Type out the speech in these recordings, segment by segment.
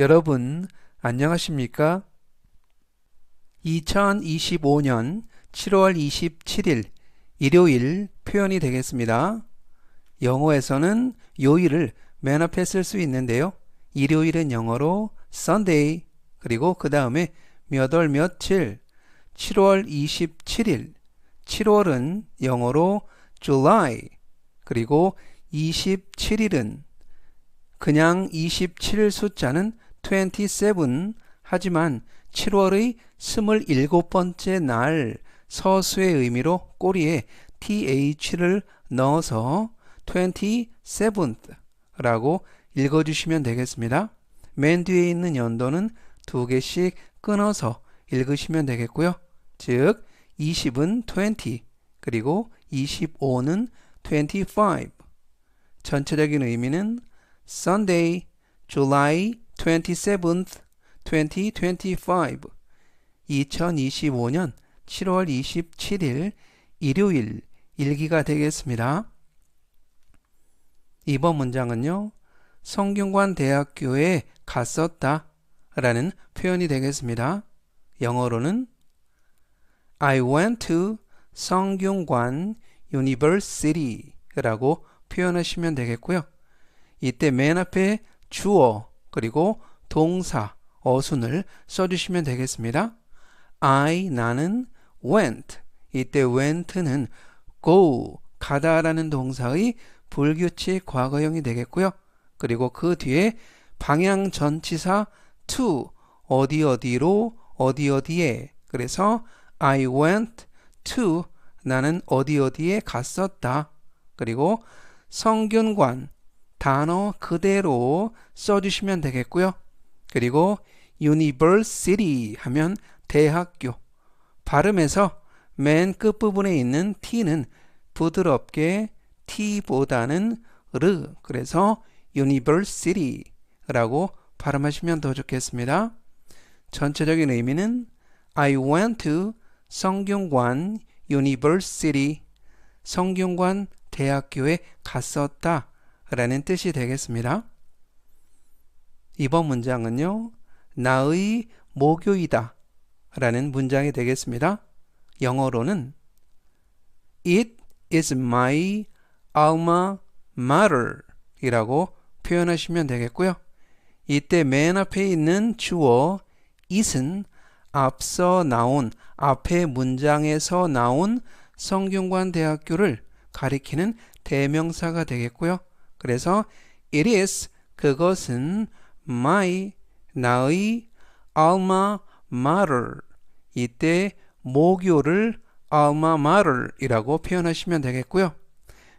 여러분, 안녕하십니까? 2025년 7월 27일 일요일 표현이 되겠습니다. 영어에서는 요일을 맨 앞에 쓸 수 있는데요. 일요일은 영어로 Sunday, 그리고 그 다음에 몇월 며칠, 7월 27일, 7월은 영어로 July, 그리고 27일은 그냥 27일 숫자는 27 하지만 7월의 27번째 날 서수의 의미로 꼬리에 th를 넣어서 27th 라고 읽어주시면 되겠습니다. 맨 뒤에 있는 연도는 두 개씩 끊어서 읽으시면 되겠고요. 즉 20은 20 그리고 25는 25 전체적인 의미는 Sunday, July 27th, 2025 2025년 7월 27일 일요일 일기가 되겠습니다. 이번 문장은요. 성균관 대학교에 갔었다 라는 표현이 되겠습니다. 영어로는 I went to 성균관 University 라고 표현하시면 되겠고요. 이때 맨 앞에 주어 그리고 동사 어순을 써주시면 되겠습니다. I 나는 went 이때 went는 go 가다라는 동사의 불규칙 과거형이 되겠고요. 그리고 그 뒤에 방향 전치사 to 어디 어디로 어디 어디에 그래서 I went to 나는 어디 어디에 갔었다. 그리고 성균관 단어 그대로 써주시면 되겠고요. 그리고 university 하면 대학교 발음에서 맨 끝부분에 있는 t는 부드럽게 t보다는 르 그래서 university라고 발음하시면 더 좋겠습니다. 전체적인 의미는 I went to 성균관 University 성균관 대학교에 갔었다 라는 뜻이 되겠습니다. 이번 문장은요. 나의 모교이다 라는 문장이 되겠습니다. 영어로는 It is my alma mater 이라고 표현하시면 되겠고요. 이때 맨 앞에 있는 주어 it은 앞서 나온 앞에 문장에서 나온 성균관 대학교를 가리키는 대명사가 되겠고요. 그래서 it is 그것은 my 나의 alma mater 이때 모교를 alma mater이라고 표현하시면 되겠고요.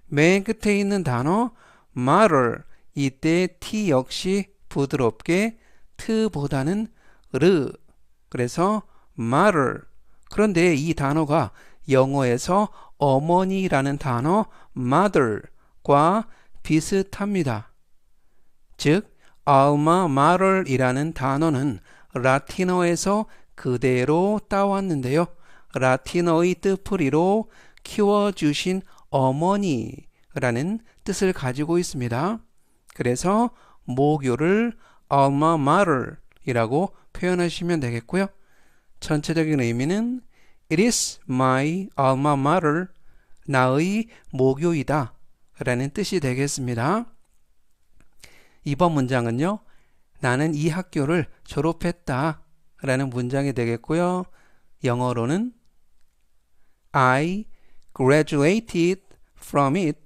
맨 끝에 있는 단어 matter 이때 t 역시 부드럽게 트보다는 르 그래서 matter 그런데 이 단어가 영어에서 어머니라는 단어 mother과 비슷합니다. 즉 alma mater이라는 단어는 라틴어에서 그대로 따왔는데요. 라틴어의 뜻풀이로 키워주신 어머니라는 뜻을 가지고 있습니다. 그래서 모교를 alma mater이라고 표현하시면 되겠고요. 전체적인 의미는 It is my alma mater, 나의 모교이다 라는 뜻이 되겠습니다. 이번 문장은요. 나는 이 학교를 졸업했다 라는 문장이 되겠고요. 영어로는 I graduated from it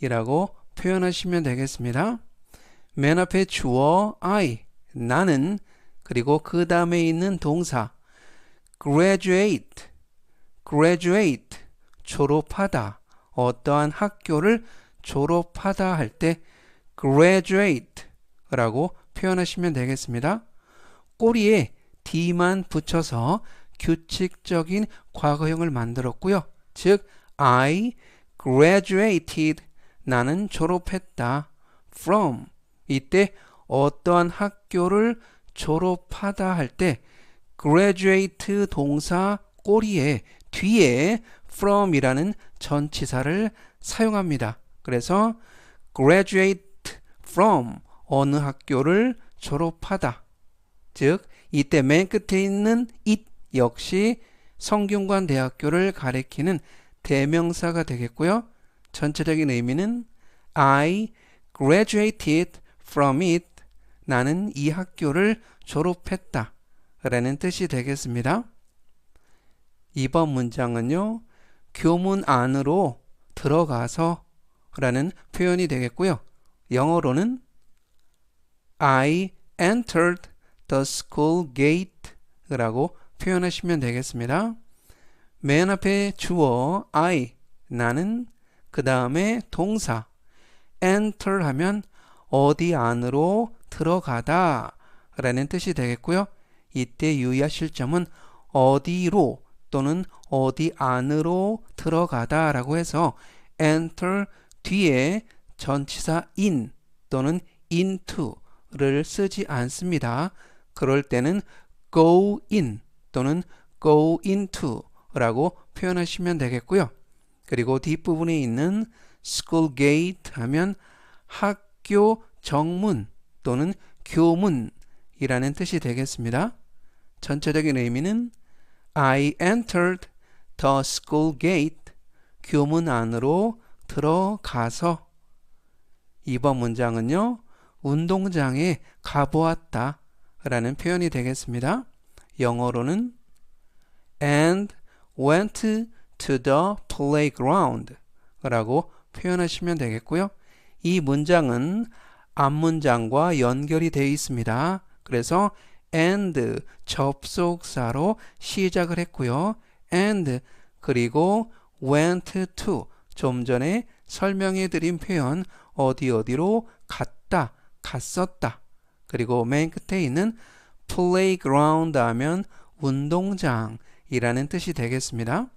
이라고 표현하시면 되겠습니다. 맨 앞에 주어 I 나는 그리고 그 다음에 있는 동사 graduate graduate 졸업하다 어떠한 학교를 졸업하다 할 때 graduate 라고 표현하시면 되겠습니다. 꼬리에 d만 붙여서 규칙적인 과거형을 만들었고요. 즉 I graduated 나는 졸업했다. from 이때 어떠한 학교를 졸업하다 할 때 graduate 동사 꼬리에 뒤에 from이라는 전치사를 사용합니다. 그래서 graduate from 어느 학교를 졸업하다 즉 이때 맨 끝에 있는 it 역시 성균관 대학교를 가리키는 대명사가 되겠고요. 전체적인 의미는 I graduated from it. 나는 이 학교를 졸업했다. 라는 뜻이 되겠습니다. 이번 문장은요. 교문 안으로 들어가서 라는 표현이 되겠고요. 영어로는 I entered the school gate 라고 표현하시면 되겠습니다. 맨 앞에 주어 I 나는 그 다음에 동사 enter 하면 어디 안으로 들어가다 라는 뜻이 되겠고요. 이때 유의하실 점은 어디로 또는 어디 안으로 들어가다 라고 해서 enter 뒤에 전치사 in 또는 into를 쓰지 않습니다. 그럴 때는 go in 또는 go into 라고 표현하시면 되겠고요. 그리고 뒷부분에 있는 school gate 하면 학교 정문 또는 교문이라는 뜻이 되겠습니다. 전체적인 의미는 I entered the school gate. 교문 안으로 들어가서 이번 문장은요. 운동장에 가보았다 라는 표현이 되겠습니다. 영어로는 and went to the playground 라고 표현하시면 되겠고요. 이 문장은 앞문장과 연결이 되어 있습니다. 그래서 and 접속사로 시작을 했고요. and 그리고 went to 좀 전에 설명해 드린 표현 어디 어디로 갔다, 갔었다. 그리고 맨 끝에 있는 playground 하면 운동장이라는 뜻이 되겠습니다.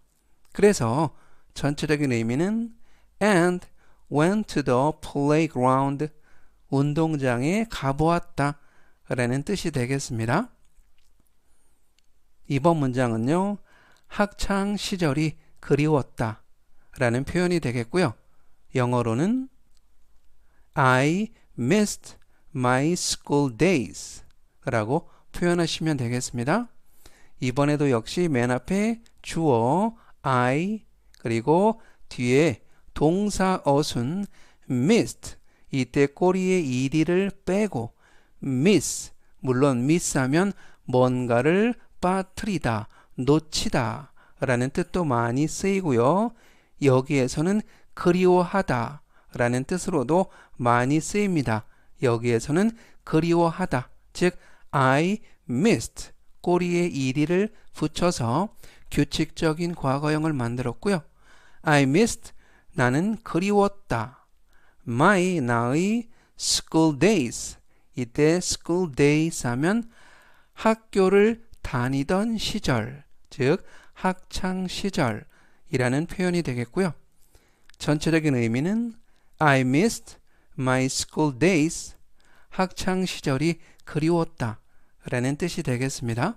그래서 전체적인 의미는 and went to the playground 운동장에 가보았다 라는 뜻이 되겠습니다. 이번 문장은요. 학창 시절이 그리웠다 라는 표현이 되겠고요. 영어로는 I missed my school days 라고 표현하시면 되겠습니다. 이번에도 역시 맨 앞에 주어 I 그리고 뒤에 동사 어순 missed 이때 꼬리에 ed를 빼고 miss 물론 miss 하면 뭔가를 빠뜨리다 놓치다 라는 뜻도 많이 쓰이고요. 여기에서는 그리워하다 라는 뜻으로도 많이 쓰입니다. 여기에서는 그리워하다 즉 I missed 꼬리에 ed를 붙여서 규칙적인 과거형을 만들었고요. I missed 나는 그리웠다. my 나의 school days 이때 school days 하면 학교를 다니던 시절 즉 학창 시절 이라는 표현이 되겠고요. 전체적인 의미는 I missed my school days 학창 시절이 그리웠다 라는 뜻이 되겠습니다.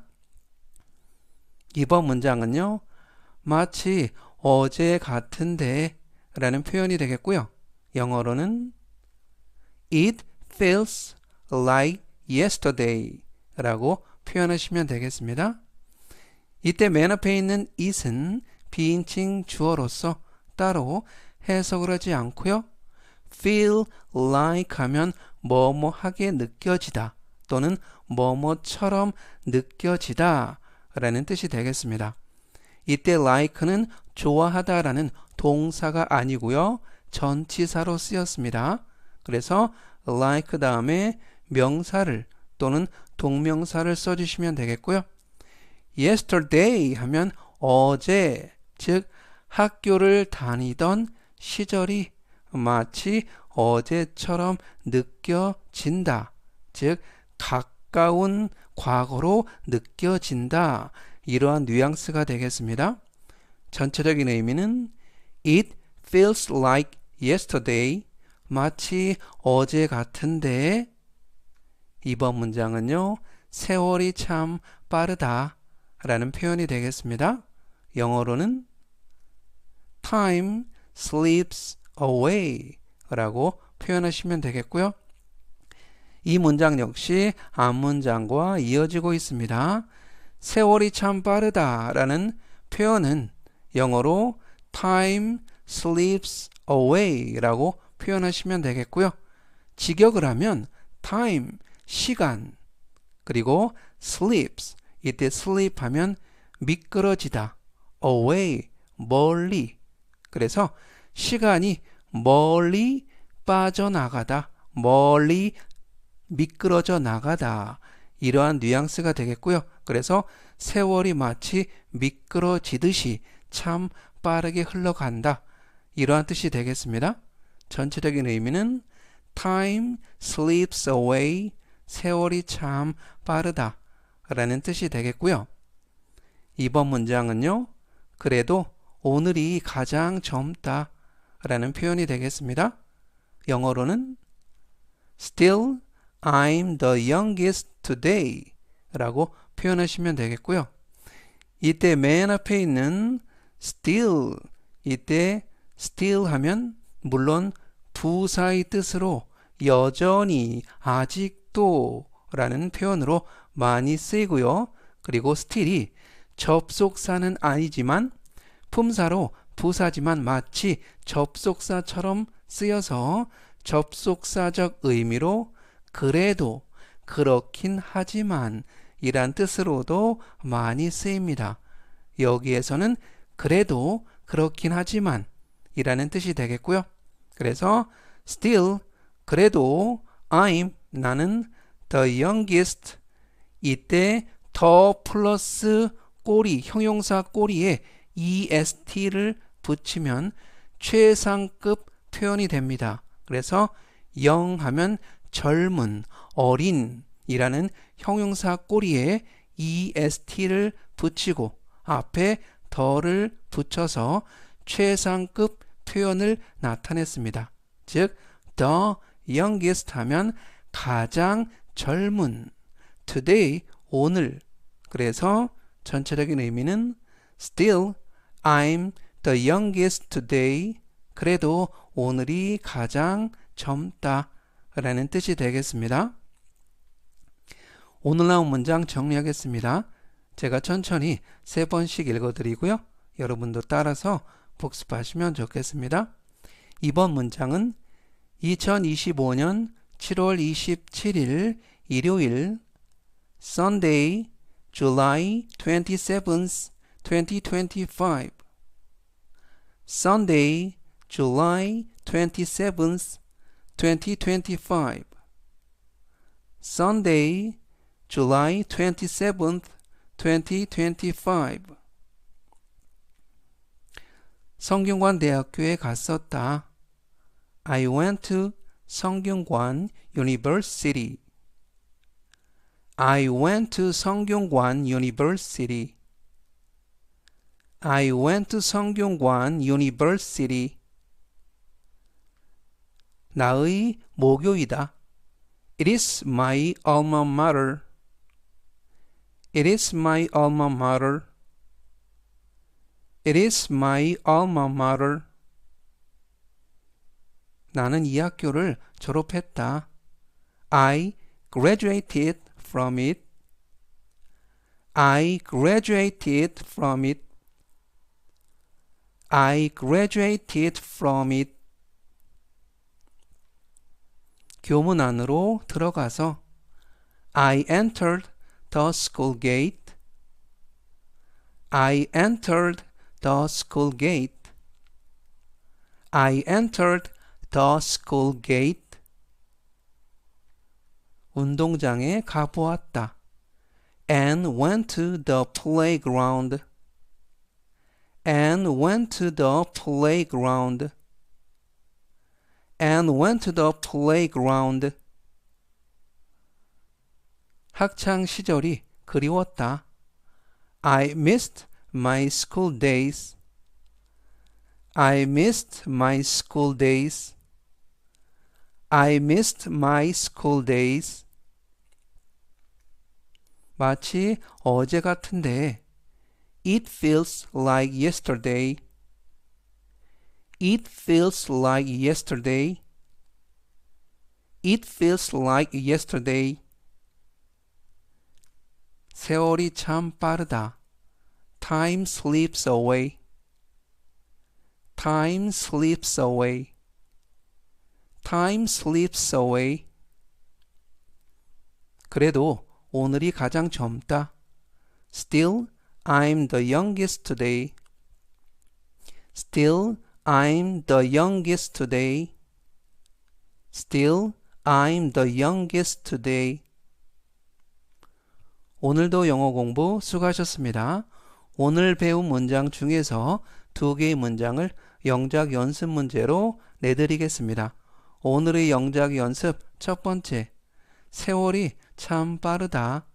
이번 문장은요. 마치 어제 같은데 라는 표현이 되겠고요. 영어로는 It feels like yesterday 라고 표현하시면 되겠습니다. 이때 맨 앞에 있는 it은 비인칭 주어로서 따로 해석을 하지 않고요. feel like 하면 뭐뭐하게 느껴지다 또는 뭐뭐처럼 느껴지다 라는 뜻이 되겠습니다. 이때 like는 좋아하다 라는 동사가 아니고요. 전치사로 쓰였습니다. 그래서 like 다음에 명사를 또는 동명사를 써주시면 되겠고요. yesterday 하면 어제, 즉 학교를 다니던 시절이 마치 어제처럼 느껴진다. 즉 가까운 과거로 느껴진다. 이러한 뉘앙스가 되겠습니다. 전체적인 의미는 It feels like yesterday. 마치 어제 같은데 이번 문장은요. 세월이 참 빠르다 라는 표현이 되겠습니다. 영어로는 time slips away 라고 표현하시면 되겠고요. 이 문장 역시 앞문장과 이어지고 있습니다. 세월이 참 빠르다 라는 표현은 영어로 time slips away 라고 표현하시면 되겠고요. 직역을 하면 time, 시간, 그리고 slips, 이때 slip 하면 미끄러지다, away, 멀리. 그래서 시간이 멀리 빠져나가다, 멀리 미끄러져 나가다. 이러한 뉘앙스가 되겠고요. 그래서 세월이 마치 미끄러지듯이 참 빠르게 흘러간다. 이러한 뜻이 되겠습니다. 전체적인 의미는 time slips away 세월이 참 빠르다 라는 뜻이 되겠고요. 이번 문장은요. 그래도 오늘이 가장 젊다 라는 표현이 되겠습니다. 영어로는 Still I'm the youngest today 라고 표현하시면 되겠고요. 이때 맨 앞에 있는 still 이때 still 하면 물론 부사의 뜻으로 여전히 아직도 라는 표현으로 많이 쓰이고요. 그리고 still이 접속사는 아니지만 품사로 부사지만 마치 접속사처럼 쓰여서 접속사적 의미로 그래도 그렇긴 하지만 이란 뜻으로도 많이 쓰입니다. 여기에서는 그래도 그렇긴 하지만 이라는 뜻이 되겠고요. 그래서 still 그래도 I'm 나는 the youngest 이때 더 플러스 꼬리 형용사 꼬리에 est를 붙이면 최상급 표현이 됩니다. 그래서 영 하면 젊은, 어린 이라는 형용사 꼬리에 est를 붙이고 앞에 더를 붙여서 최상급 표현을 나타냈습니다. 즉, the youngest 하면 가장 젊은 today 오늘 그래서 전체적인 의미는 still I'm the youngest today 그래도 오늘이 가장 젊다 라는 뜻이 되겠습니다. 오늘 나온 문장 정리하겠습니다. 제가 천천히 세 번씩 읽어드리고요. 여러분도 따라서 복습하시면 좋겠습니다. 이번 문장은 2025년 7월 27일 일요일 Sunday, July 27th, 2025 Sunday, July 27th, 2025 Sunday, July 27th, 2025 성균관 대학교에 갔었다. I went to 성균관 University. I went to 성균관 University. I went to 성균관 University. 나의 모교이다. It is my alma mater. It is my alma mater. It is my alma mater. 나는 이 학교를 졸업했다. I graduated from it. I graduated from it. I graduated from it. 교문 안으로 들어가서 I entered the school gate. I entered the school gate. I entered the school gate. 운동장에 가보았다. and went to the playground. and went to the playground. and went to the playground. 학창 시절이 그리웠다. I missed my school days. I missed my school days. I missed my school days. 마치 어제 같은데. It feels like yesterday. It feels like yesterday. It feels like yesterday. 세월이 참 빠르다. Time slips away. Time slips away. Time slips away. 그래도 오늘이 가장 젊다. Still, I'm the youngest today. Still, I'm the youngest today. Still, I'm the youngest today. 오늘도 영어 공부 수고하셨습니다. 오늘 배운 문장 중에서 두 개의 문장을 영작 연습 문제로 내드리겠습니다. 오늘의 영작 연습 첫 번째. 세월이 참 빠르다.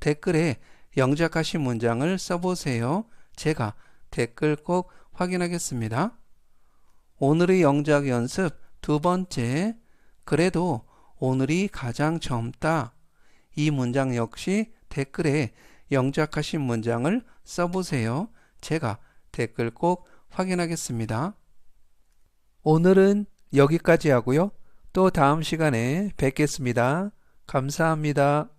댓글에 영작하신 문장을 써보세요. 제가 댓글 꼭 확인하겠습니다. 오늘의 영작 연습 두 번째. 그래도 오늘이 가장 젊다. 이 문장 역시 댓글에 영작하신 문장을 써보세요. 제가 댓글 꼭 확인하겠습니다. 오늘은 여기까지 하고요. 또 다음 시간에 뵙겠습니다. 감사합니다.